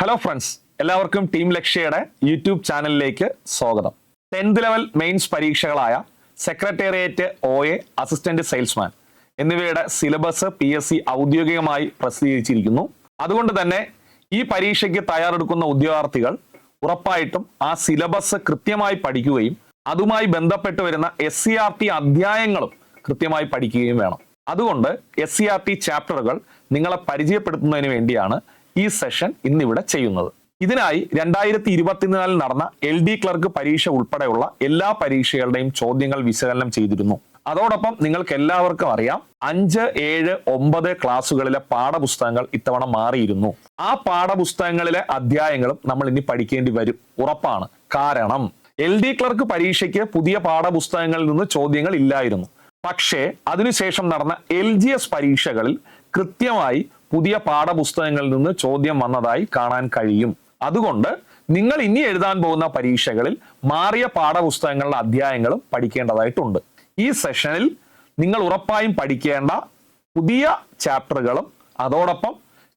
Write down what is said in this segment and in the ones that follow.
Hello friends എല്ലാവർക്കും team ലക്ഷ്യയുടെ YouTube ചാനലിലേക്ക് സ്വാഗതം. Tenth level mains പരീക്ഷകളായ secretariat O A assistant salesman എന്നിവയുടെ സിലബസ് പി എസ് സി ഔദ്യോഗികമായി പ്രസിദ്ധീകരിച്ചിരിക്കുന്നു. അതുകൊണ്ട് തന്നെ ഈ പരീക്ഷയ്ക്ക് തയ്യാറെടുക്കുന്ന ഉദ്യോഗാർത്ഥികൾ ഉറപ്പായിട്ടും ആ സിലബസ് കൃത്യമായി പഠിക്കുകയും അതുമായി ബന്ധപ്പെട്ട് വരുന്ന എസ് സി ആർ ടി അധ്യായങ്ങളും കൃത്യമായി പഠിക്കുകയും വേണം. അതുകൊണ്ട് എസ് സി ആർ ടി ചാപ്റ്ററുകൾ നിങ്ങളെ പരിചയപ്പെടുത്തുന്നതിന് വേണ്ടിയാണ് ഈ സെഷൻ ഇന്നിവിടെ ചെയ്യുന്നത്. ഇതിനായി രണ്ടായിരത്തി ഇരുപത്തിനാലിൽ നടന്ന എൽ ഡി ക്ലർക്ക് പരീക്ഷ ഉൾപ്പെടെയുള്ള എല്ലാ പരീക്ഷകളുടെയും ചോദ്യങ്ങൾ വിശകലനം ചെയ്തിരുന്നു. അതോടൊപ്പം നിങ്ങൾക്ക് എല്ലാവർക്കും അറിയാം അഞ്ച് ഏഴ് ഒമ്പത് ക്ലാസ്സുകളിലെ പാഠപുസ്തകങ്ങൾ ഇത്തവണ മാറിയിരുന്നു. ആ പാഠപുസ്തകങ്ങളിലെ അധ്യായങ്ങളും നമ്മൾ ഇനി പഠിക്കേണ്ടി വരും. ഉറപ്പാണ്. കാരണം എൽ ഡി ക്ലർക്ക് പരീക്ഷയ്ക്ക് പുതിയ പാഠപുസ്തകങ്ങളിൽ നിന്ന് ചോദ്യങ്ങൾ ഇല്ലായിരുന്നു. പക്ഷേ അതിനുശേഷം നടന്ന എൽ ജി എസ് പരീക്ഷകളിൽ കൃത്യമായി പുതിയ പാഠപുസ്തകങ്ങളിൽ നിന്ന് ചോദ്യം വന്നതായി കാണാൻ കഴിയും. അതുകൊണ്ട് നിങ്ങൾ ഇനി എഴുതാൻ പോകുന്ന പരീക്ഷകളിൽ മാറിയ പാഠപുസ്തകങ്ങളുടെ അധ്യായങ്ങളും പഠിക്കേണ്ടതായിട്ടുണ്ട്. ഈ സെഷനിൽ നിങ്ങൾ ഉറപ്പായും പഠിക്കേണ്ട പുതിയ ചാപ്റ്ററുകളും അതോടൊപ്പം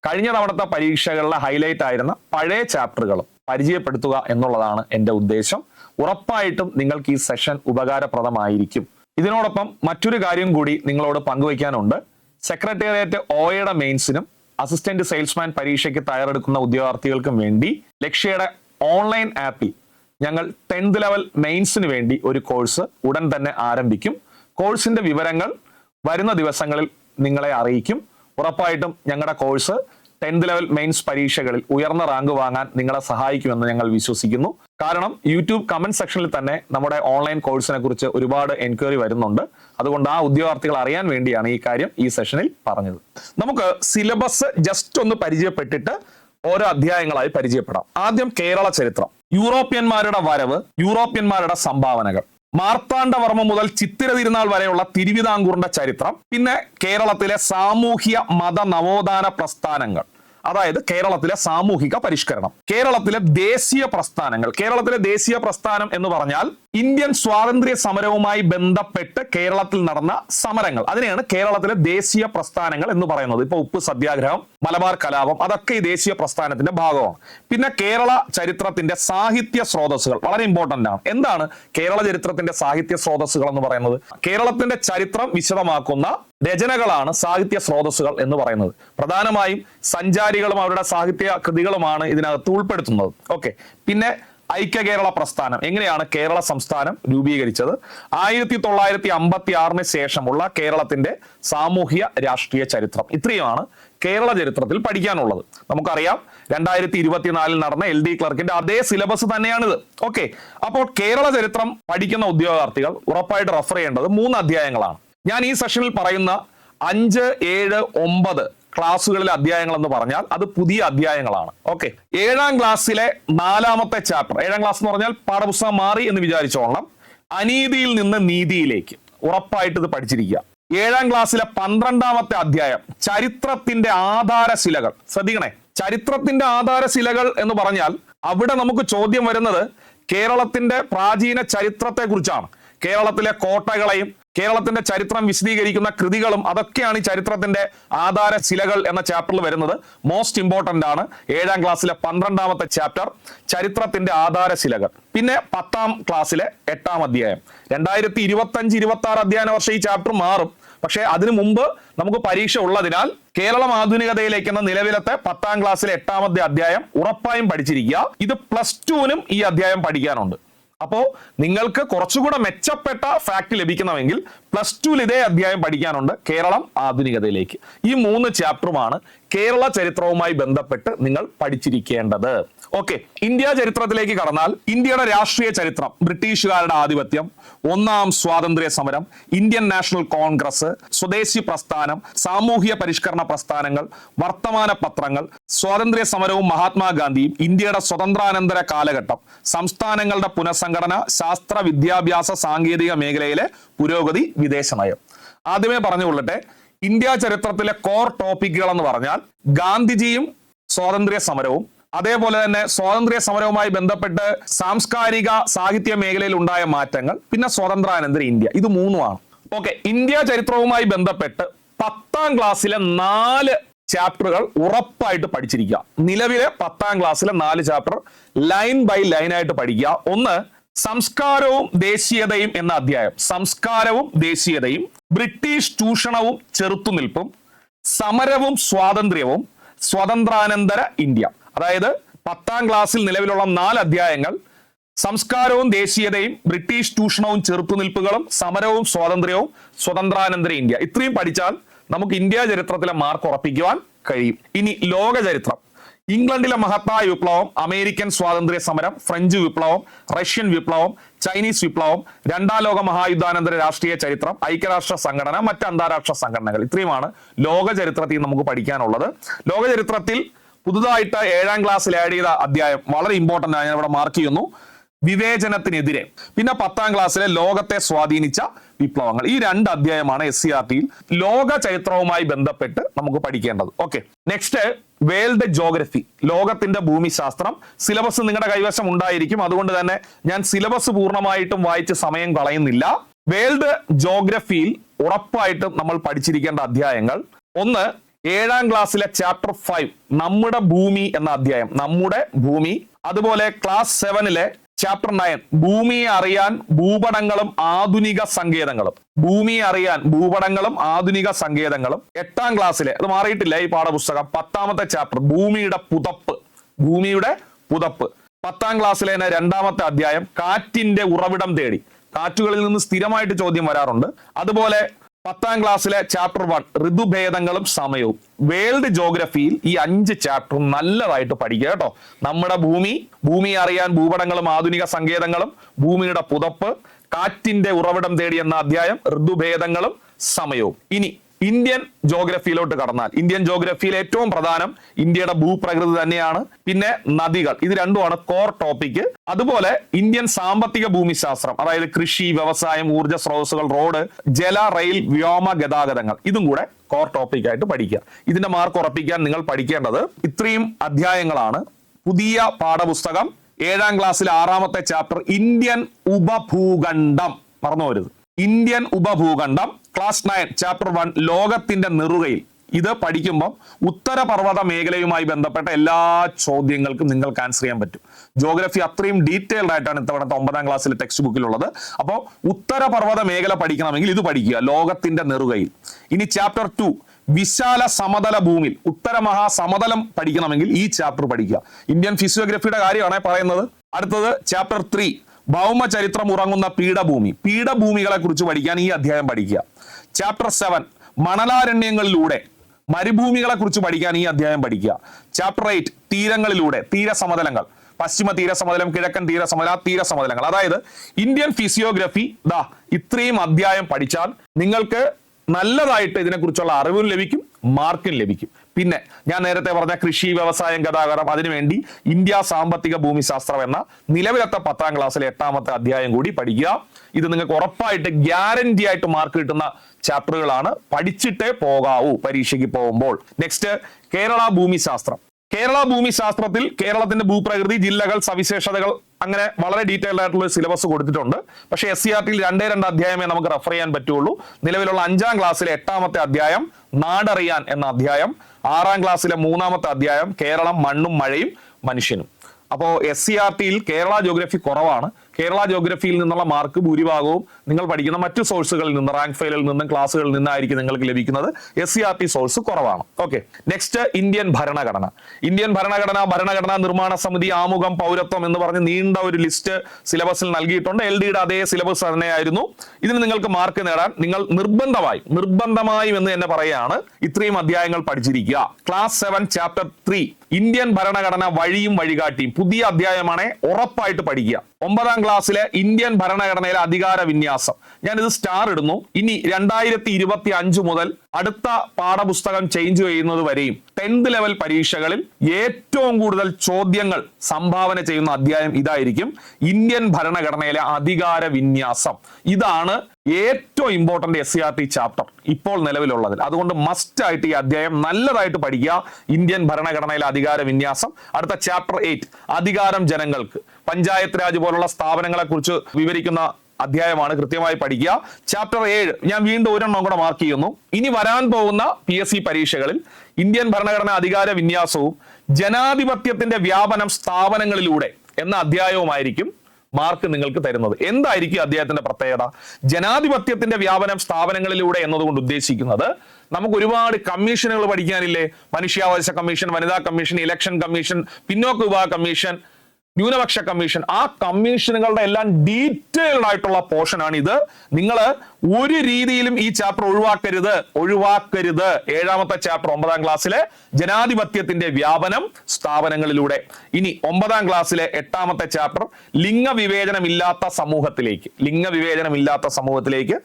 കഴിഞ്ഞ തവണത്തെ പരീക്ഷകളിലെ ഹൈലൈറ്റ് ആയിരുന്ന പഴയ ചാപ്റ്ററുകളും പരിചയപ്പെടുത്തുക എന്നുള്ളതാണ് എന്റെ ഉദ്ദേശം. ഉറപ്പായിട്ടും നിങ്ങൾക്ക് ഈ സെഷൻ ഉപകാരപ്രദമായിരിക്കും. ഇതിനോടൊപ്പം മറ്റൊരു കാര്യം കൂടി നിങ്ങളോട് പങ്കുവയ്ക്കാനുണ്ട്. സെക്രട്ടേറിയറ്റ് ഓയുടെ മെയിൻസിനും അസിസ്റ്റന്റ് സെയിൽസ്മാൻ പരീക്ഷയ്ക്ക് തയ്യാറെടുക്കുന്ന ഉദ്യോഗാർത്ഥികൾക്കും വേണ്ടി ലക്ഷ്യയുടെ ഓൺലൈൻ ആപ്പിൽ ഞങ്ങൾ ടെൻത്ത് ലെവൽ മെയിൻസിന് വേണ്ടി ഒരു കോഴ്സ് ഉടൻ തന്നെ ആരംഭിക്കും. കോഴ്സിന്റെ വിവരങ്ങൾ വരുന്ന ദിവസങ്ങളിൽ നിങ്ങളെ അറിയിക്കും. ഉറപ്പായിട്ടും ഞങ്ങളുടെ കോഴ്സ് ടെൻത്ത് ലെവൽ മെയിൻസ് പരീക്ഷകളിൽ ഉയർന്ന റാങ്ക് വാങ്ങാൻ നിങ്ങളെ സഹായിക്കുമെന്ന് ഞങ്ങൾ വിശ്വസിക്കുന്നു. കാരണം യൂട്യൂബ് കമന്റ് സെക്ഷനിൽ തന്നെ നമ്മുടെ ഓൺലൈൻ കോഴ്സിനെ കുറിച്ച് ഒരുപാട് എൻക്വയറി വരുന്നുണ്ട്. അതുകൊണ്ട് ആ ഉദ്യോഗാർത്ഥികൾ അറിയാൻ വേണ്ടിയാണ് ഈ കാര്യം ഈ സെഷനിൽ പറഞ്ഞത്. നമുക്ക് സിലബസ് ജസ്റ്റ് ഒന്ന് പരിചയപ്പെട്ടിട്ട് ഓരോ അധ്യായങ്ങളായി പരിചയപ്പെടാം. ആദ്യം കേരള ചരിത്രം. യൂറോപ്യന്മാരുടെ വരവ് യൂറോപ്യന്മാരുടെ സംഭാവനകൾ. മാർത്താണ്ഡവർമ്മ മുതൽ ചിത്തിര തിരുനാൾ വരെയുള്ള തിരുവിതാംകൂറിന്റെ ചരിത്രം. പിന്നെ കേരളത്തിലെ സാമൂഹ്യ മത നവോത്ഥാന പ്രസ്ഥാനങ്ങൾ. അതായത് കേരളത്തിലെ സാമൂഹിക പരിഷ്കരണം. കേരളത്തിലെ ദേശീയ പ്രസ്ഥാനങ്ങൾ. കേരളത്തിലെ ദേശീയ പ്രസ്ഥാനം എന്ന് പറഞ്ഞാൽ ഇന്ത്യൻ സ്വാതന്ത്ര്യ സമരവുമായി ബന്ധപ്പെട്ട് കേരളത്തിൽ നടന്ന സമരങ്ങൾ. അതിനെയാണ് കേരളത്തിലെ ദേശീയ പ്രസ്ഥാനങ്ങൾ എന്ന് പറയുന്നത്. ഇപ്പൊ ഉപ്പ് സത്യാഗ്രഹം മലബാർ കലാപം അതൊക്കെ ഈ ദേശീയ പ്രസ്ഥാനത്തിന്റെ ഭാഗമാണ്. പിന്നെ കേരള ചരിത്രത്തിന്റെ സാഹിത്യ സ്രോതസ്സുകൾ വളരെ ഇമ്പോർട്ടന്റ് ആണ്. എന്താണ് കേരള ചരിത്രത്തിന്റെ സാഹിത്യ സ്രോതസ്സുകൾ എന്ന് പറയുന്നത്? കേരളത്തിന്റെ ചരിത്രം വിശദമാക്കുന്ന രചനകളാണ് സാഹിത്യ സ്രോതസ്സുകൾ എന്ന് പറയുന്നത്. പ്രധാനമായും സഞ്ചാരികളും അവരുടെ സാഹിത്യ കൃതികളുമാണ് ഇതിനകത്ത് ഉൾപ്പെടുത്തുന്നത്. ഓക്കെ പിന്നെ ഐക്യ കേരള പ്രസ്ഥാനം. എങ്ങനെയാണ് കേരള സംസ്ഥാനം രൂപീകരിച്ചത്? ആയിരത്തി തൊള്ളായിരത്തി അമ്പത്തി ആറിന് ശേഷമുള്ള കേരളത്തിന്റെ സാമൂഹ്യ രാഷ്ട്രീയ ചരിത്രം. ഇത്രയുമാണ് കേരള ചരിത്രത്തിൽ പഠിക്കാനുള്ളത്. നമുക്കറിയാം രണ്ടായിരത്തി ഇരുപത്തിനാലിൽ നടന്ന എൽ ഡി ക്ലർക്കിന്റെ അതേ സിലബസ് തന്നെയാണിത്. ഓക്കെ അപ്പോൾ കേരള ചരിത്രം പഠിക്കുന്ന ഉദ്യോഗാർത്ഥികൾ ഉറപ്പായിട്ട് റെഫർ ചെയ്യേണ്ടത് മൂന്ന് അധ്യായങ്ങളാണ്. ഞാൻ ഈ സെഷനിൽ പറയുന്ന അഞ്ച് ഏഴ് ഒമ്പത് ക്ലാസ്സുകളിലെ അധ്യായങ്ങൾ എന്ന് പറഞ്ഞാൽ അത് പുതിയ അധ്യായങ്ങളാണ്. ഓക്കെ ഏഴാം ക്ലാസ്സിലെ നാലാമത്തെ ചാപ്റ്റർ ഏഴാം ക്ലാസ് എന്ന് പറഞ്ഞാൽ പാഠപുസ്തകം മാറി എന്ന് വിചാരിച്ചോളണം. അനീതിയിൽ നിന്ന് നീതിയിലേക്ക്. ഉറപ്പായിട്ട് ഇത് പഠിച്ചിരിക്കുക. ഏഴാം ക്ലാസ്സിലെ പന്ത്രണ്ടാമത്തെ അധ്യായം. ചരിത്രത്തിന്റെ ആധാരശിലകൾ ശ്രദ്ധിക്കണേ. ചരിത്രത്തിന്റെ ആധാരശിലകൾ എന്ന് പറഞ്ഞാൽ അവിടെ നമുക്ക് ചോദ്യം വരുന്നത് കേരളത്തിന്റെ പ്രാചീന ചരിത്രത്തെ കുറിച്ചാണ് കേരളത്തിലെ കോട്ടകളെയും കേരളത്തിന്റെ ചരിത്രം വിശദീകരിക്കുന്ന കൃതികളും അതൊക്കെയാണ് ഈ ചരിത്രത്തിന്റെ ആധാര ശിലകൾ എന്ന ചാപ്റ്ററിൽ വരുന്നത്. മോസ്റ്റ് ഇമ്പോർട്ടന്റ് ആണ്. ഏഴാം ക്ലാസ്സിലെ പന്ത്രണ്ടാമത്തെ ചാപ്റ്റർ ചരിത്രത്തിന്റെ ആധാര ശിലകൾ. പിന്നെ പത്താം ക്ലാസ്സിലെ എട്ടാം അധ്യായം. രണ്ടായിരത്തി ഇരുപത്തി അഞ്ച് ഇരുപത്തി ആറ് അധ്യയന വർഷം ഈ ചാപ്റ്റർ മാറും. പക്ഷേ അതിനു മുമ്പ് നമുക്ക് പരീക്ഷ ഉള്ളതിനാൽ കേരളം ആധുനികതയിലേക്ക് എന്ന നിലവിലത്തെ പത്താം ക്ലാസ്സിലെ എട്ടാമത്തെ അധ്യായം ഉറപ്പായും പഠിച്ചിരിക്കുക. ഇത് പ്ലസ് ടുവിനും ഈ അധ്യായം പഠിക്കാനുണ്ട്. അപ്പോ നിങ്ങൾക്ക് കുറച്ചുകൂടെ മെച്ചപ്പെട്ട ഫാക്ട് ലഭിക്കണമെങ്കിൽ പ്ലസ് ടുവിൽ ഇതേ അധ്യായം പഠിക്കാനുണ്ട്. കേരളം ആധുനികതയിലേക്ക്. ഈ മൂന്ന് ചാപ്റ്ററുമാണ് കേരള ചരിത്രവുമായി ബന്ധപ്പെട്ട് നിങ്ങൾ പഠിച്ചിരിക്കേണ്ടത്. ഓക്കെ ഇന്ത്യ ചരിത്രത്തിലേക്ക് കടന്നാൽ ഇന്ത്യയുടെ രാഷ്ട്രീയ ചരിത്രം ബ്രിട്ടീഷുകാരുടെ ആധിപത്യം ഒന്നാം സ്വാതന്ത്ര്യ സമരം ഇന്ത്യൻ നാഷണൽ കോൺഗ്രസ് സ്വദേശി പ്രസ്ഥാനം സാമൂഹ്യ പരിഷ്കരണ പ്രസ്ഥാനങ്ങൾ വർത്തമാന പത്രങ്ങൾ സ്വാതന്ത്ര്യ സമരവും മഹാത്മാഗാന്ധിയും ഇന്ത്യയുടെ സ്വതന്ത്രാനന്തര കാലഘട്ടം സംസ്ഥാനങ്ങളുടെ പുനഃസംഘടന ശാസ്ത്ര വിദ്യാഭ്യാസ സാങ്കേതിക മേഖലയിലെ പുരോഗതി വിദേശ നയം. ആദ്യമേ പറഞ്ഞുകൊള്ളട്ടെ ഇന്ത്യ ചരിത്രത്തിലെ കോർ ടോപ്പിക്കുകൾ എന്ന് പറഞ്ഞാൽ ഗാന്ധിജിയും സ്വാതന്ത്ര്യ സമരവും. അതേപോലെ തന്നെ സ്വാതന്ത്ര്യ സമരവുമായി ബന്ധപ്പെട്ട് സാംസ്കാരിക സാഹിത്യ മേഖലയിൽ ഉണ്ടായ മാറ്റങ്ങൾ പിന്നെ സ്വതന്ത്രാനന്തര ഇന്ത്യ. ഇത് മൂന്നുമാണ്. ഓക്കെ ഇന്ത്യ ചരിത്രവുമായി ബന്ധപ്പെട്ട് പത്താം ക്ലാസ്സിലെ നാല് ചാപ്റ്ററുകൾ ഉറപ്പായിട്ട് പഠിച്ചിരിക്കുക. നിലവിലെ പത്താം ക്ലാസ്സിലെ നാല് ചാപ്റ്റർ ലൈൻ ബൈ ലൈൻ ആയിട്ട് പഠിക്കുക. ഒന്ന് സംസ്കാരവും ദേശീയതയും എന്ന അധ്യായം. സംസ്കാരവും ദേശീയതയും ബ്രിട്ടീഷ് ചൂഷണവും ചെറുത്തുനിൽപ്പും സമരവും സ്വാതന്ത്ര്യവും സ്വതന്ത്രാനന്തര ഇന്ത്യ. അതായത് പത്താം ക്ലാസ്സിൽ നിലവിലുള്ള നാല് അധ്യായങ്ങൾ സംസ്കാരവും ദേശീയതയും ബ്രിട്ടീഷ് ചൂഷണവും ചെറുത്തുനിൽപ്പുകളും സമരവും സ്വാതന്ത്ര്യവും സ്വതന്ത്രാനന്തര ഇന്ത്യ. ഇത്രയും പഠിച്ചാൽ നമുക്ക് ഇന്ത്യ ചരിത്രത്തിലെ മാർക്ക് ഉറപ്പിക്കുവാൻ കഴിയും. ഇനി ലോക ചരിത്രം ഇംഗ്ലണ്ടിലെ മഹത്തായ വിപ്ലവം അമേരിക്കൻ സ്വാതന്ത്ര്യ സമരം ഫ്രഞ്ച് വിപ്ലവം റഷ്യൻ വിപ്ലവം ചൈനീസ് വിപ്ലവം രണ്ടാം ലോക മഹായുദ്ധാനന്തര രാഷ്ട്രീയ ചരിത്രം ഐക്യരാഷ്ട്ര സംഘടന മറ്റ് അന്താരാഷ്ട്ര സംഘടനകൾ. ഇത്രയുമാണ് ലോക ചരിത്രത്തിൽ നമുക്ക് പഠിക്കാനുള്ളത്. ലോക ചരിത്രത്തിൽ പുതുതായിട്ട് ഏഴാം ക്ലാസ്സിൽ ആഡ് ചെയ്ത അധ്യായം വളരെ ഇമ്പോർട്ടന്റ് ആണ്. ഞാൻ ഇവിടെ മാർക്ക് ചെയ്യുന്നു. വിവേചനത്തിനെതിരെ. പിന്നെ പത്താം ക്ലാസ്സിലെ ലോകത്തെ സ്വാധീനിച്ച വിപ്ലവങ്ങൾ. ഈ രണ്ട് അധ്യായമാണ് എസ് സി ആർ ടിയിൽ ലോക ചരിത്രവുമായി ബന്ധപ്പെട്ട് നമുക്ക് പഠിക്കേണ്ടത്. Okay next world geography. ലോകത്തിന്റെ ഭൂമിശാസ്ത്രം. സിലബസ് നിങ്ങളുടെ കൈവശം ഉണ്ടായിരിക്കും. അതുകൊണ്ട് തന്നെ ഞാൻ സിലബസ് പൂർണമായിട്ടും വായിച്ച് സമയം കളയുന്നില്ല. വേൾഡ് ജോഗ്രഫിയിൽ ഉറപ്പായിട്ടും നമ്മൾ പഠിച്ചിരിക്കേണ്ട അധ്യായങ്ങൾ. ഒന്ന് ഏഴാം ക്ലാസ്സിലെ ചാപ്റ്റർ ഫൈവ് നമ്മുടെ ഭൂമി എന്ന അധ്യായം. നമ്മുടെ ഭൂമി. അതുപോലെ ക്ലാസ് സെവനിലെ ചാപ്റ്റർ നയൻ ഭൂമിയെ അറിയാൻ ഭൂപടങ്ങളും ആധുനിക സങ്കേതങ്ങളും. ഭൂമിയെ അറിയാൻ ഭൂപടങ്ങളും ആധുനിക സങ്കേതങ്ങളും. എട്ടാം ക്ലാസ്സിലെ അത് മാറിയിട്ടില്ല ഈ പാഠപുസ്തകം. പത്താമത്തെ ചാപ്റ്റർ ഭൂമിയുടെ പുതപ്പ്. ഭൂമിയുടെ പുതപ്പ്. പത്താം ക്ലാസ്സിലെ രണ്ടാമത്തെ അധ്യായം കാറ്റിന്റെ ഉറവിടം തേടി. കാറ്റുകളിൽ നിന്ന് സ്ഥിരമായിട്ട് ചോദ്യം വരാറുണ്ട്. അതുപോലെ പത്താം ക്ലാസ്സിലെ ചാപ്റ്റർ വൺ ഋതുഭേദങ്ങളും സമയവും. വേൾഡ് ജോഗ്രഫിയിൽ ഈ അഞ്ച് ചാപ്റ്ററും നല്ലതായിട്ട് പഠിക്കുക കേട്ടോ. നമ്മുടെ ഭൂമി ഭൂമി അറിയാൻ ഭൂപടങ്ങളും ആധുനിക സങ്കേതങ്ങളും ഭൂമിയുടെ പുതപ്പ് കാറ്റിന്റെ ഉറവിടം തേടി എന്ന അധ്യായം ഋതുഭേദങ്ങളും സമയവും. ഇനി ഇന്ത്യൻ ജോഗ്രഫിയിലോട്ട് കടന്നാൽ. ഇന്ത്യൻ ജോഗ്രഫിയിൽ ഏറ്റവും പ്രധാനം ഇന്ത്യയുടെ ഭൂപ്രകൃതി തന്നെയാണ്. പിന്നെ നദികൾ. ഇത് രണ്ടുമാണ് കോർ ടോപ്പിക് അതുപോലെ ഇന്ത്യൻ സാമ്പത്തിക ഭൂമിശാസ്ത്രം അതായത് കൃഷി വ്യവസായം ഊർജ സ്രോതസ്സുകൾ റോഡ് ജല റെയിൽ വ്യോമ ഗതാഗതങ്ങൾ. ഇതും കൂടെ കോർ ടോപ്പിക് ആയിട്ട് പഠിക്കുക. ഇതിന്റെ മാർക്ക് ഉറപ്പിക്കാൻ നിങ്ങൾ പഠിക്കേണ്ടത് ഇത്രയും അധ്യായങ്ങളാണ്. പുതിയ പാഠപുസ്തകം ഏഴാം ക്ലാസ്സിലെ ആറാമത്തെ ചാപ്റ്റർ ഇന്ത്യൻ ഉപഭൂഖണ്ഡം. മറന്നു വരുത് ഇന്ത്യൻ ഉപഭൂഖണ്ഡം ക്ലാസ് നയൻ ചാപ്റ്റർ വൺ ലോകത്തിന്റെ നെറുകയിൽ. ഇത് പഠിക്കുമ്പോൾ ഉത്തരപർവത മേഖലയുമായി ബന്ധപ്പെട്ട എല്ലാ ചോദ്യങ്ങൾക്കും നിങ്ങൾക്ക് ആൻസർ ചെയ്യാൻ പറ്റും. ജോഗ്രഫി അത്രയും ഡീറ്റെയിൽഡ് ആയിട്ടാണ് ഇത്തവണത്തെ ഒമ്പതാം ക്ലാസ്സിലെ ടെക്സ്റ്റ് ബുക്കിലുള്ളത് അപ്പോൾ ഉത്തരപർവത മേഖല പഠിക്കണമെങ്കിൽ ഇത് പഠിക്കുക ലോകത്തിന്റെ നെറുകയിൽ. ഇനി ചാപ്റ്റർ ടു വിശാല സമതല ഭൂമിയിൽ ഉത്തര മഹാസമതലം പഠിക്കണമെങ്കിൽ ഈ ചാപ്റ്റർ പഠിക്കുക. ഇന്ത്യൻ ഫിസിയോഗ്രഫിയുടെ കാര്യമാണ് പറയുന്നത്. അടുത്തത് ചാപ്റ്റർ ത്രീ ഭൗമ ചരിത്രം ഉറങ്ങുന്ന പീഠഭൂമി. പീഠഭൂമികളെ കുറിച്ച് പഠിക്കാൻ ഈ അധ്യായം പഠിക്കുക. ചാപ്റ്റർ സെവൻ മണലാരണ്യങ്ങളിലൂടെ മരുഭൂമികളെ കുറിച്ച് പഠിക്കാൻ ഈ അധ്യായം പഠിക്കുക. ചാപ്റ്റർ എയ്റ്റ് തീരങ്ങളിലൂടെ തീരസമതലങ്ങൾ. പശ്ചിമ തീരസമതലം കിഴക്കൻ തീരസമതല തീരസമതലങ്ങൾ. അതായത് ഇന്ത്യൻ ഫിസിയോഗ്രഫി ദാ ഇത്രയും അധ്യായം പഠിച്ചാൽ നിങ്ങൾക്ക് നല്ലതായിട്ട് ഇതിനെക്കുറിച്ചുള്ള അറിവും ലഭിക്കും മാർക്കും ലഭിക്കും. പിന്നെ ഞാൻ നേരത്തെ പറഞ്ഞ കൃഷി വ്യവസായം ഗതാഗതം അതിനുവേണ്ടി ഇന്ത്യ സാമ്പത്തിക ഭൂമിശാസ്ത്രം എന്ന നിലവിലത്തെ പത്താം ക്ലാസ്സിലെ എട്ടാമത്തെ അധ്യായം കൂടി പഠിക്കുക. ഇത് നിങ്ങൾക്ക് ഉറപ്പായിട്ട് ഗ്യാരണ്ടി ആയിട്ട് മാർക്ക് കിട്ടുന്ന ചാപ്റ്ററുകളാണ് പഠിച്ചിട്ടേ പോകാവൂ പരീക്ഷയ്ക്ക് പോകുമ്പോൾ. നെക്സ്റ്റ് കേരള ഭൂമിശാസ്ത്രം. കേരള ഭൂമിശാസ്ത്രത്തിൽ കേരളത്തിന്റെ ഭൂപ്രകൃതി ജില്ലകൾ സവിശേഷതകൾ അങ്ങനെ വളരെ ഡീറ്റെയിൽഡ് ആയിട്ടുള്ള സിലബസ് കൊടുത്തിട്ടുണ്ട്. പക്ഷേ എസ് സി ആർ ടിയിൽ രണ്ടേ രണ്ട് അധ്യായമേ നമുക്ക് റെഫർ ചെയ്യാൻ പറ്റുള്ളൂ. നിലവിലുള്ള അഞ്ചാം ക്ലാസ്സിലെ എട്ടാമത്തെ അധ്യായം നാടറിയാൻ എന്ന അധ്യായം ആറാം ക്ലാസ്സിലെ മൂന്നാമത്തെ അധ്യായം കേരളം മണ്ണും മഴയും മനുഷ്യനും. അപ്പോൾ എസ് സി ആർ ടിയിൽ കേരള ജോഗ്രഫി കുറവാണ്. കേരള ജോഗ്രഫിയിൽ നിന്നുള്ള മാർക്ക് ഭൂരിഭാഗവും നിങ്ങൾ പഠിക്കുന്ന മറ്റു സോഴ്സുകളിൽ നിന്ന് റാങ്ക് ഫയലിൽ നിന്നും ക്ലാസ്സുകളിൽ നിന്നായിരിക്കും നിങ്ങൾക്ക് ലഭിക്കുന്നത്. S C R T source കുറവാണ്. ഓക്കെ നെക്സ്റ്റ് ഇന്ത്യൻ ഭരണഘടന. ഇന്ത്യൻ ഭരണഘടന ഭരണഘടനാ നിർമ്മാണ സമിതി ആമുഖം പൗരത്വം എന്ന് പറഞ്ഞ് നീണ്ട ഒരു ലിസ്റ്റ് സിലബസിൽ നൽകിയിട്ടുണ്ട്. എൽ ഡിയുടെ അതേ സിലബസ് തന്നെയായിരുന്നു. ഇതിന് നിങ്ങൾക്ക് മാർക്ക് നേടാൻ നിങ്ങൾ നിർബന്ധമായി നിർബന്ധമായും എന്ന് തന്നെ പറയുകയാണ് ഇത്രയും അധ്യായങ്ങൾ പഠിച്ചിരിക്കുക. Class seven chapter three Indian ഭരണഘടന വഴിയും വഴികാട്ടിയും. പുതിയ അധ്യായമാണ് ഉറപ്പായിട്ട് പഠിക്കുക. ഒമ്പതാം ക്ലാസ്സിലെ ഇന്ത്യൻ ഭരണഘടനയിലെ അധികാര വിന്യാസം. ഞാൻ ഇത് സ്റ്റാർ ഇടുന്നു. ഇനി രണ്ടായിരത്തി ഇരുപത്തി അഞ്ച് മുതൽ അടുത്ത പാഠപുസ്തകം ചേഞ്ച് ചെയ്യുന്നത് വരെയും ടെൻത്ത് ലെവൽ പരീക്ഷകളിൽ ഏറ്റവും കൂടുതൽ ചോദ്യങ്ങൾ സംഭാവന ചെയ്യുന്ന അധ്യായം ഇതായിരിക്കും. ഇന്ത്യൻ ഭരണഘടനയിലെ അധികാര വിന്യാസം. ഇതാണ് ഏറ്റവും important S C R T chapter ഇപ്പോൾ നിലവിലുള്ളതിൽ അതുകൊണ്ട് മസ്റ്റ് ആയിട്ട് ഈ അധ്യായം നല്ലതായിട്ട് പഠിക്കുക. ഇന്ത്യൻ ഭരണഘടനയിലെ അധികാര വിന്യാസം. അടുത്ത ചാപ്റ്റർ എയ്റ്റ് അധികാരം ജനങ്ങൾക്ക്. പഞ്ചായത്ത് രാജ് പോലുള്ള സ്ഥാപനങ്ങളെ കുറിച്ച് വിവരിക്കുന്ന അധ്യായമാണ് കൃത്യമായി പഠിക്കുക. ചാപ്റ്റർ ഏഴ്. ഞാൻ വീണ്ടും ഒരെണ്ണം കൂടെ മാർക്ക് ചെയ്യുന്നു. ഇനി വരാൻ പോകുന്ന പി എസ് സി പരീക്ഷകളിൽ ഇന്ത്യൻ ഭരണഘടനാ അധികാര വിന്യാസവും ജനാധിപത്യത്തിന്റെ വ്യാപനം സ്ഥാപനങ്ങളിലൂടെ എന്ന അധ്യായവുമായിരിക്കും മാർക്ക് നിങ്ങൾക്ക് തരുന്നത്. എന്തായിരിക്കും അദ്ദേഹത്തിന്റെ പ്രത്യേകത? ജനാധിപത്യത്തിന്റെ വ്യാപനം സ്ഥാപനങ്ങളിലൂടെ എന്നതുകൊണ്ട് ഉദ്ദേശിക്കുന്നത് നമുക്ക് ഒരുപാട് കമ്മീഷനുകൾ പഠിക്കാനില്ലേ? മനുഷ്യാവകാശ കമ്മീഷൻ വനിതാ കമ്മീഷൻ ഇലക്ഷൻ കമ്മീഷൻ പിന്നോക്ക വിഭാഗ കമ്മീഷൻ ന്യൂനപക്ഷ കമ്മീഷൻ ആ കമ്മീഷനുകളുടെ എല്ലാം ഡീറ്റെയിൽഡ് ആയിട്ടുള്ള പോർഷനാണ് ഇത് നിങ്ങൾ ഒരു രീതിയിലും ഈ ചാപ്റ്റർ ഒഴിവാക്കരുത്. ഒഴിവാക്കരുത്. ഏഴാമത്തെ ചാപ്റ്റർ ഒമ്പതാം ക്ലാസ്സിലെ ജനാധിപത്യത്തിന്റെ വ്യാപനം സ്ഥാപനങ്ങളിലൂടെ. ഇനി ഒമ്പതാം ക്ലാസ്സിലെ എട്ടാമത്തെ ചാപ്റ്റർ ലിംഗവിവേചനമില്ലാത്ത സമൂഹത്തിലേക്ക്. ലിംഗവിവേചനമില്ലാത്ത സമൂഹത്തിലേക്ക്.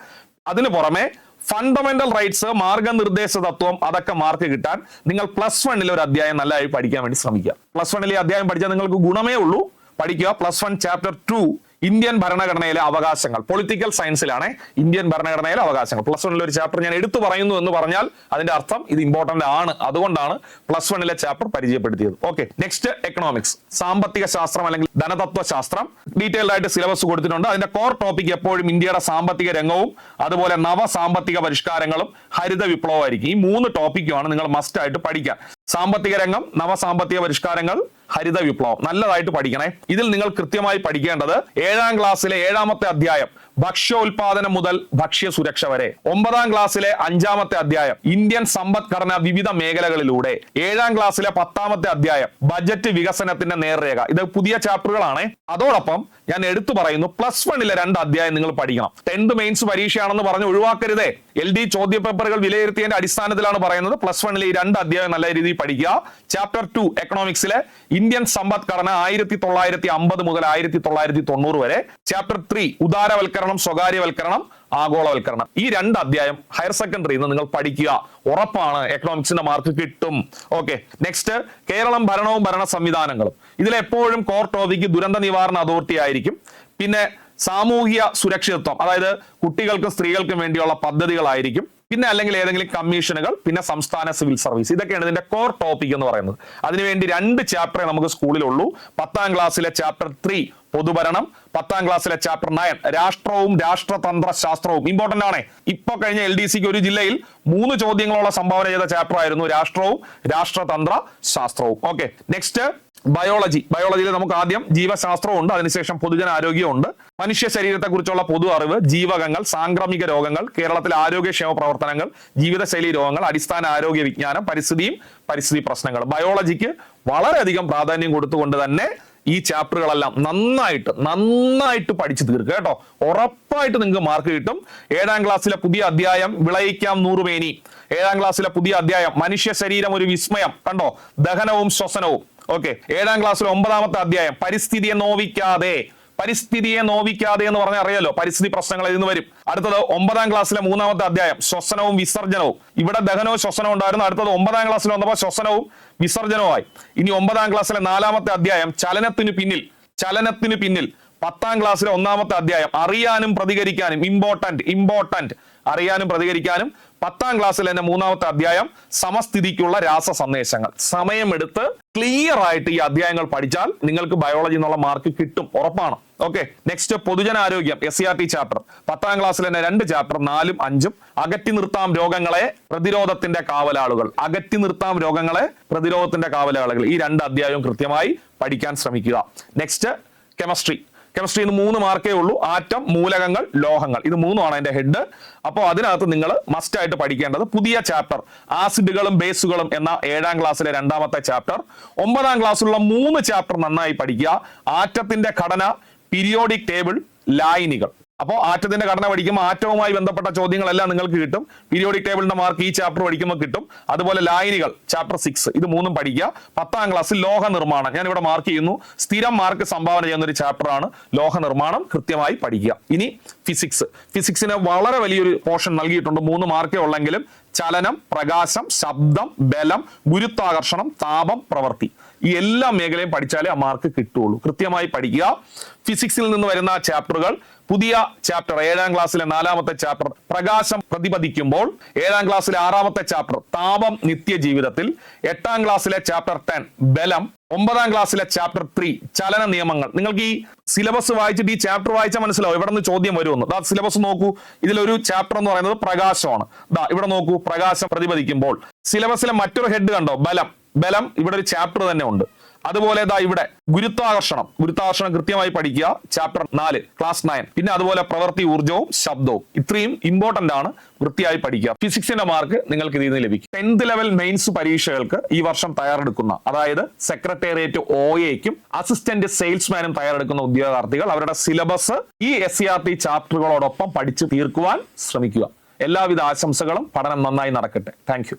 അതിനു പുറമെ ഫണ്ടമെന്റൽ റൈറ്റ്സ് മാർഗനിർദ്ദേശ തത്വം അതൊക്കെ മാർക്ക് കിട്ടാൻ നിങ്ങൾ പ്ലസ് വണ്ണിലെ ഒരു അധ്യായം നല്ലതായി പഠിക്കാൻ വേണ്ടി ശ്രമിക്കുക. പ്ലസ് വണ്ണിലെ അധ്യായം പഠിച്ചാൽ നിങ്ങൾക്ക് ഗുണമേ ഉള്ളൂ. പഠിക്കുക plus one chapter two Indian ഭരണഘടനയിലെ അവകാശങ്ങൾ. പൊളിറ്റിക്കൽ സയൻസിലാണ് ഇന്ത്യൻ ഭരണഘടനയിലെ അവകാശങ്ങൾ. പ്ലസ് വണ്ണിലെ ഒരു ചാപ്റ്റർ ഞാൻ എടുത്തു പറയുന്നു എന്ന് പറഞ്ഞാൽ അതിന്റെ അർത്ഥം ഇത് ഇമ്പോർട്ടന്റ് ആണ്. അതുകൊണ്ടാണ് പ്ലസ് വണ്ണിലെ ചാപ്റ്റർ പരിചയപ്പെടുത്തിയത്. ഓക്കെ നെക്സ്റ്റ് എക്കണോമിക്സ് സാമ്പത്തിക ശാസ്ത്രം അല്ലെങ്കിൽ ധനതത്വ ശാസ്ത്രം. ഡീറ്റെയിൽഡ് ആയിട്ട് സിലബസ് കൊടുത്തിട്ടുണ്ട്. അതിന്റെ കോർ ടോപ്പിക് എപ്പോഴും ഇന്ത്യയുടെ സാമ്പത്തിക രംഗവും അതുപോലെ നവ സാമ്പത്തിക പരിഷ്കാരങ്ങളും ഹരിത വിപ്ലവമായിരിക്കും. ഈ മൂന്ന് ടോപ്പിക്കുമാണ് നിങ്ങൾ മസ്റ്റ് ആയിട്ട് പഠിക്കുക. സാമ്പത്തിക രംഗം നവ സാമ്പത്തിക പരിഷ്കാരങ്ങൾ ഹരിത വിപ്ലവം. നല്ലതായിട്ട് പഠിക്കണേ. ഇതിൽ നിങ്ങൾ കൃത്യമായി പഠിക്കേണ്ടത് ഏഴാം ക്ലാസ്സിലെ ഏഴാമത്തെ അധ്യായം ഭക്ഷ്യോൽപാദനം മുതൽ ഭക്ഷ്യ സുരക്ഷ വരെ. ഒമ്പതാം ക്ലാസ്സിലെ അഞ്ചാമത്തെ അധ്യായം ഇന്ത്യൻ സമ്പദ്ഘടന വിവിധ മേഖലകളിലൂടെ. ഏഴാം ക്ലാസ്സിലെ പത്താമത്തെ അധ്യായം ബജറ്റ് വികസനത്തിന്റെ നേർരേഖ. ഇത് പുതിയ ചാപ്റ്ററുകളാണ്. അതോടൊപ്പം ഞാൻ എടുത്തു പറയുന്നു പ്ലസ് വണ്ണിലെ രണ്ട് അധ്യായം നിങ്ങൾ പഠിക്കണം. ടെൻത്ത് മെയിൻസ് പരീക്ഷയാണെന്ന് പറഞ്ഞ് ഒഴിവാക്കരുതേ. എൽ ഡി ചോദ്യപേപ്പറുകൾ വിലയിരുത്തിയതിന്റെ അടിസ്ഥാനത്തിലാണ് പറയുന്നത്. പ്ലസ് വണ്ണിലെ ഈ രണ്ട് അധ്യായം നല്ല രീതിയിൽ പഠിക്കുക. ചാപ്റ്റർ ടു എക്കണോമിക്സിലെ ഇന്ത്യൻ സമ്പദ്ഘടന ആയിരത്തി തൊള്ളായിരത്തി അമ്പത് മുതൽ ആയിരത്തി തൊള്ളായിരത്തി തൊണ്ണൂറ് വരെ ചാപ്റ്റർ ത്രീ ഉദാരവൽക്കരണം സ്വകാര്യവൽക്കരണം ആഗോളവൽക്കരണം. ഈ രണ്ട് അധ്യായം ഹയർ സെക്കൻഡറിയിൽ നിന്ന് നിങ്ങൾ പഠിക്കുക. ഉറപ്പാണ് എക്കണോമിക്സിന്റെ മാർക്ക് കിട്ടും. ഓക്കെ നെക്സ്റ്റ് കേരളം ഭരണവും ഭരണ സംവിധാനങ്ങളും ഇതിലെപ്പോഴും കോർ ടോപ്പിക്ക് ദുരന്ത നിവാരണ അതോറിറ്റി ആയിരിക്കും. പിന്നെ സാമൂഹിക സുരക്ഷിതത്വം അതായത് കുട്ടികൾക്കും സ്ത്രീകൾക്കും വേണ്ടിയുള്ള പദ്ധതികളായിരിക്കും. പിന്നെ അല്ലെങ്കിൽ ഏതെങ്കിലും കമ്മീഷനുകൾ പിന്നെ സംസ്ഥാന സിവിൽ സർവീസ്. ഇതൊക്കെയാണ് ഇതിന്റെ കോർ ടോപ്പിക് എന്ന് പറയുന്നത്. അതിനുവേണ്ടി രണ്ട് ചാപ്റ്ററേ നമുക്ക് സ്കൂളിലുള്ളൂ പത്താം ക്ലാസ്സിലെ ചാപ്റ്റർ ത്രീ പൊതുഭരണം. പത്താം ക്ലാസ്സിലെ ചാപ്റ്റർ നയൻ രാഷ്ട്രവും രാഷ്ട്രതന്ത്ര ശാസ്ത്രവും. ഇമ്പോർട്ടന്റ് ആണ്. ഇപ്പൊ കഴിഞ്ഞ എൽ ഡി സിക്ക് ഒരു ജില്ലയിൽ മൂന്ന് ചോദ്യങ്ങളുള്ള സംഭാവന ചെയ്ത ചാപ്റ്റർ ആയിരുന്നു രാഷ്ട്രവും രാഷ്ട്രതന്ത്ര ശാസ്ത്രവും. ഓക്കെ നെക്സ്റ്റ് ബയോളജി ബയോളജിയിൽ നമുക്ക് ആദ്യം ജീവശാസ്ത്രമുണ്ട് അതിനുശേഷം പൊതുജന ആരോഗ്യമുണ്ട് മനുഷ്യ ശരീരത്തെക്കുറിച്ചുള്ള പൊതു അറിവ് ജീവകങ്ങൾ സാംക്രമിക രോഗങ്ങൾ കേരളത്തിലെ ആരോഗ്യക്ഷേമ പ്രവർത്തനങ്ങൾ ജീവിതശൈലി രോഗങ്ങൾ അടിസ്ഥാന ആരോഗ്യ വിജ്ഞാനം പരിസ്ഥിതിയും പരിസ്ഥിതി പ്രശ്നങ്ങൾ. ബയോളജിക്ക് വളരെയധികം പ്രാധാന്യം കൊടുത്തുകൊണ്ട് തന്നെ ഈ ചാപ്റ്ററുകളെല്ലാം നന്നായിട്ട് നന്നായിട്ട് പഠിച്ചു തീർക്കുക കേട്ടോ. ഉറപ്പായിട്ട് നിങ്ങൾക്ക് മാർക്ക് കിട്ടും. ഏഴാം ക്ലാസ്സിലെ പുതിയ അധ്യായം വിളയിക്കാം നൂറുമേനി. ഏഴാം ക്ലാസ്സിലെ പുതിയ അധ്യായം മനുഷ്യ ശരീരം ഒരു വിസ്മയം. കണ്ടോ? ദഹനവും ശ്വസനവും. ഓക്കെ ഏഴാം ക്ലാസ്സിലെ ഒമ്പതാമത്തെ അധ്യായം. പരിസ്ഥിതിയെ നോവിക്കാതെ. പരിസ്ഥിതിയെ നോവിക്കാതെ എന്ന് പറഞ്ഞാൽ അറിയാലോ പരിസ്ഥിതി പ്രശ്നങ്ങൾ ഇതിന് വരും. അടുത്തത് ഒമ്പതാം ക്ലാസ്സിലെ മൂന്നാമത്തെ അധ്യായം ശ്വസനവും വിസർജനവും ഇവിടെ ദഹനവും ശ്വസനവും ഉണ്ടായിരുന്നു. അടുത്തത് ഒമ്പതാം ക്ലാസ്സിൽ വന്നപ്പോൾ ശ്വസനവും വിസർജനവുമായി ഇനി ഒമ്പതാം ക്ലാസ്സിലെ നാലാമത്തെ അധ്യായം ചലനത്തിന് പിന്നിൽ ചലനത്തിന് പിന്നിൽ. പത്താം ക്ലാസ്സിലെ ഒന്നാമത്തെ അധ്യായം അറിയാനും പ്രതികരിക്കാനും ഇമ്പോർട്ടന്റ് ഇമ്പോർട്ടന്റ് അറിയാനും പ്രതികരിക്കാനും പത്താം ക്ലാസ്സിൽ തന്നെ മൂന്നാമത്തെ അധ്യായം സമസ്ഥിതിക്കുള്ള രാസ സന്ദേശങ്ങൾ. സമയമെടുത്ത് ക്ലിയർ ആയിട്ട് ഈ അധ്യായങ്ങൾ പഠിച്ചാൽ നിങ്ങൾക്ക് ബയോളജി എന്നുള്ള മാർക്ക് കിട്ടും ഉറപ്പാണ്. Okay next പൊതുജനാരോഗ്യം S C R T chapter പത്താം ക്ലാസ്സിൽ തന്നെ രണ്ട് ചാപ്റ്റർ നാലും അഞ്ചും. അകറ്റി നിർത്താം രോഗങ്ങളെ പ്രതിരോധത്തിന്റെ കാവലാളുകൾ. അകറ്റി നിർത്താം രോഗങ്ങളെ പ്രതിരോധത്തിന്റെ കാവലാളുകൾ. ഈ രണ്ട് അധ്യായവും കൃത്യമായി പഠിക്കാൻ ശ്രമിക്കുക. നെക്സ്റ്റ് കെമിസ്ട്രി കെമിസ്ട്രിയിൽ മൂന്ന് മാർക്കേ ഉള്ളൂ. ആറ്റം മൂലകങ്ങൾ ലോഹങ്ങൾ. ഇത് മൂന്നുമാണ് അതിന്റെ ഹെഡ് അപ്പോൾ അതിനകത്ത് നിങ്ങൾ മസ്റ്റ് ആയിട്ട് പഠിക്കേണ്ടത് പുതിയ ചാപ്റ്റർ ആസിഡുകളും ബേസുകളും എന്ന ഏഴാം ക്ലാസ്സിലെ രണ്ടാമത്തെ ചാപ്റ്റർ ഒമ്പതാം ക്ലാസ്സിലുള്ള മൂന്ന് ചാപ്റ്റർ നന്നായി പഠിക്കുക. ആറ്റത്തിന്റെ ഘടന പീരിയോഡിക് ടേബിൾ ലായനികൾ അപ്പോൾ ആറ്റത്തിന്റെ ഘടന പഠിക്കുമ്പോൾ ആറ്റവുമായി ബന്ധപ്പെട്ട ചോദ്യങ്ങളെല്ലാം നിങ്ങൾക്ക് കിട്ടും. പീരിയോഡിക് ടേബിളിന്റെ മാർക്ക് ഈ ചാപ്റ്റർ പഠിക്കുമ്പോൾ കിട്ടും. അതുപോലെ ലായനികൾ ചാപ്റ്റർ സിക്സ് ഇത് മൂന്നും പഠിക്കുക. പത്താം ക്ലാസ്സിൽ ലോഹ നിർമ്മാണം. ഞാൻ ഇവിടെ മാർക്ക് ചെയ്യുന്നു. സ്ഥിരം മാർക്ക് സംഭാവന ചെയ്യുന്ന ഒരു ചാപ്റ്റർ ആണ് ലോഹ നിർമ്മാണം. കൃത്യമായി പഠിക്കുക. ഇനി ഫിസിക്സ് ഫിസിക്സിന് വളരെ വലിയൊരു പോർഷൻ നൽകിയിട്ടുണ്ട്. മൂന്ന് മാർക്കേ ഉള്ളെങ്കിലും ചലനം പ്രകാശം ശബ്ദം ബലം ഗുരുത്വാകർഷണം താപം പ്രവൃത്തി ഈ എല്ലാ മേഖലയും പഠിച്ചാലേ ആ മാർക്ക് കിട്ടുള്ളൂ. കൃത്യമായി പഠിക്കുക. ഫിസിക്സിൽ നിന്ന് വരുന്ന ചാപ്റ്ററുകൾ പുതിയ ചാപ്റ്റർ ഏഴാം ക്ലാസ്സിലെ നാലാമത്തെ ചാപ്റ്റർ പ്രകാശം പ്രതിപദിക്കുമ്പോൾ ഏഴാം ക്ലാസ്സിലെ ആറാമത്തെ ചാപ്റ്റർ താപം നിത്യജീവിതത്തിൽ എട്ടാം ക്ലാസ്സിലെ ചാപ്റ്റർ ടെൻ ബലം ഒമ്പതാം ക്ലാസ്സിലെ ചാപ്റ്റർ ത്രീ ചലന നിയമങ്ങൾ. നിങ്ങൾക്ക് ഈ സിലബസ് വായിച്ചിട്ട് ഈ ചാപ്റ്റർ വായിച്ചാൽ മനസ്സിലാവും. ഇവിടെ നിന്ന് ചോദ്യം വരുമെന്ന്. ദാ സിലബസ് നോക്കൂ. ഇതിലൊരു ചാപ്റ്റർ എന്ന് പറയുന്നത് പ്രകാശമാണ്. ദാ ഇവിടെ നോക്കൂ. പ്രകാശം പ്രതിപദിക്കുമ്പോൾ. സിലബസിലെ മറ്റൊരു ഹെഡ് കണ്ടോ? ബലം. ബലം ഇവിടെ ഒരു ചാപ്റ്റർ തന്നെ ഉണ്ട്. അതുപോലെ ഇതാ ഇവിടെ ഗുരുത്വാകർഷണം. ഗുരുത്വാകർഷണം കൃത്യമായി പഠിക്കുക. ചാപ്റ്റർ നാല് ക്ലാസ് നയൻ പിന്നെ അതുപോലെ പ്രവൃത്തി ഊർജവും ശബ്ദവും. ഇത്രയും ഇമ്പോർട്ടന്റ് ആണ് വൃത്തിയായി പഠിക്കുക. ഫിസിക്സിന്റെ മാർക്ക് നിങ്ങൾക്ക് ഇതിൽ നിന്ന് ലഭിക്കും. ടെൻത്ത് ലെവൽ മെയിൻസ് പരീക്ഷകൾക്ക് ഈ വർഷം തയ്യാറെടുക്കുന്ന അതായത് സെക്രട്ടേറിയറ്റ് ഒ എക്കും അസിസ്റ്റന്റ് സെയിൽസ്മാനും തയ്യാറെടുക്കുന്ന ഉദ്യോഗാർത്ഥികൾ അവരുടെ സിലബസ് ഈ എസ് സി ആർ ടി ചാപ്റ്ററുകളോടൊപ്പം പഠിച്ചു തീർക്കുവാൻ ശ്രമിക്കുക. എല്ലാവിധ ആശംസകളും പഠനം നന്നായി നടക്കട്ടെ. താങ്ക്